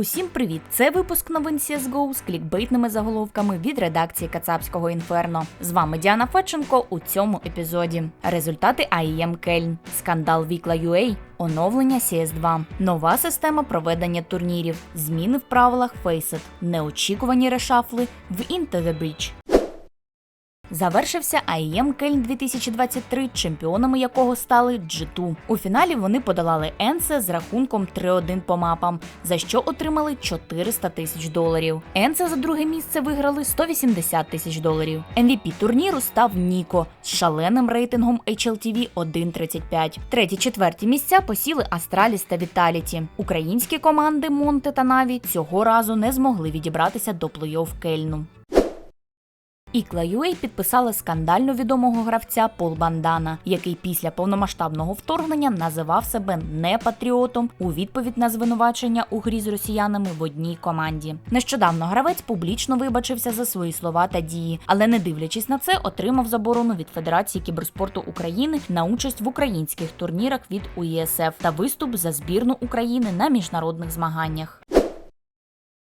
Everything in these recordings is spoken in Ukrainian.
Усім привіт! Це випуск новин CSGO з клікбейтними заголовками від редакції Кацапського інферно. З вами Діана Федченко у цьому епізоді. Результати АІМ Кельн, скандал Вікла UA, оновлення CS2, нова система проведення турнірів, зміни в правилах Faceit, неочікувані решафли в Into the Breach. Завершився IEM Кельн 2023, чемпіонами якого стали G2. У фіналі вони подолали Енсе з рахунком 3-1 по мапам, за що отримали 400 тисяч доларів. Енсе за друге місце виграли 180 тисяч доларів. MVP турніру став Ніко з шаленим рейтингом HLTV 1.35. Треті-четверті місця посіли Астраліс та Віталіті. Українські команди Монте та Наві цього разу не змогли відібратися до плей-офф Кельну. Ікла UA підписала скандально відомого гравця Пол Бандана, який після повномасштабного вторгнення називав себе не патріотом у відповідь на звинувачення у грі з росіянами в одній команді. Нещодавно гравець публічно вибачився за свої слова та дії, але не дивлячись на це, отримав заборону від Федерації кіберспорту України на участь в українських турнірах від УЄСФ та виступ за збірну України на міжнародних змаганнях.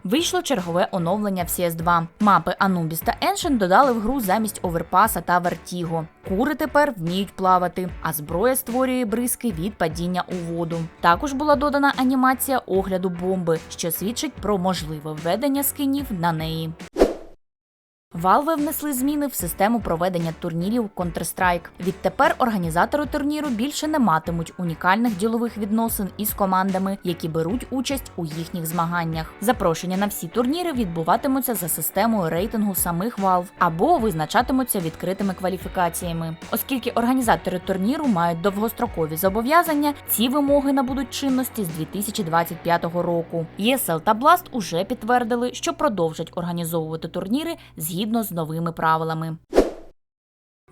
Вийшло чергове оновлення в CS2. Мапи Anubis та Ancient додали в гру замість оверпаса та вертіго. Кури тепер вміють плавати, а зброя створює бризки від падіння у воду. Також була додана анімація огляду бомби, що свідчить про можливе введення скинів на неї. Valve внесли зміни в систему проведення турнірів Counter-Strike. Відтепер організатори турніру більше не матимуть унікальних ділових відносин із командами, які беруть участь у їхніх змаганнях. Запрошення на всі турніри відбуватимуться за системою рейтингу самих Valve або визначатимуться відкритими кваліфікаціями. Оскільки організатори турніру мають довгострокові зобов'язання, ці вимоги набудуть чинності з 2025 року. ESL та Blast уже підтвердили, що продовжать організовувати турніри згідно з новими правилами.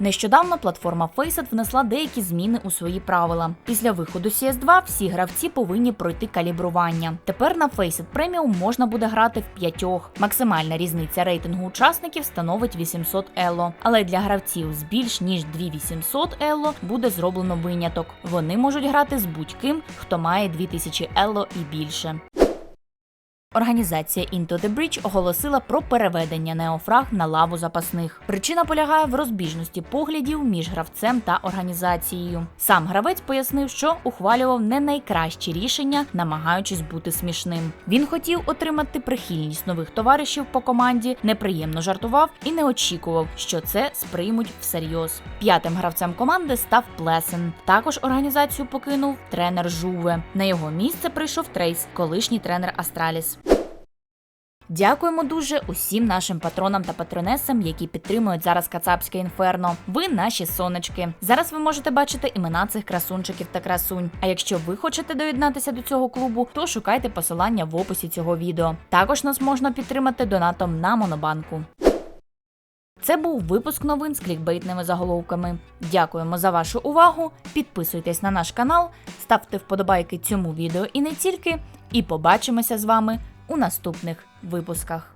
Нещодавно платформа Faceit внесла деякі зміни у свої правила. Після виходу CS2 всі гравці повинні пройти калібрування. Тепер на Faceit Premium можна буде грати в п'ятьох. Максимальна різниця рейтингу учасників становить 800 ело. Але для гравців з більш ніж 2800 ело буде зроблено виняток. Вони можуть грати з будь-ким, хто має 2000 ело і більше. Організація Into the Breach оголосила про переведення неофраг на лаву запасних. Причина полягає в розбіжності поглядів між гравцем та організацією. Сам гравець пояснив, що ухвалював не найкращі рішення, намагаючись бути смішним. Він хотів отримати прихильність нових товаришів по команді, неприємно жартував і не очікував, що це сприймуть всерйоз. П'ятим гравцем команди став Плесен. Також організацію покинув тренер Жуве. На його місце прийшов Трейс, колишній тренер Астраліс. Дякуємо дуже усім нашим патронам та патронесам, які підтримують зараз Кацапське інферно. Ви наші сонечки. Зараз ви можете бачити імена цих красунчиків та красунь. А якщо ви хочете доєднатися до цього клубу, то шукайте посилання в описі цього відео. Також нас можна підтримати донатом на Монобанку. Це був випуск новин з клікбейтними заголовками. Дякуємо за вашу увагу. Підписуйтесь на наш канал, ставте вподобайки цьому відео і не тільки. І побачимося з вами у наступних випусках.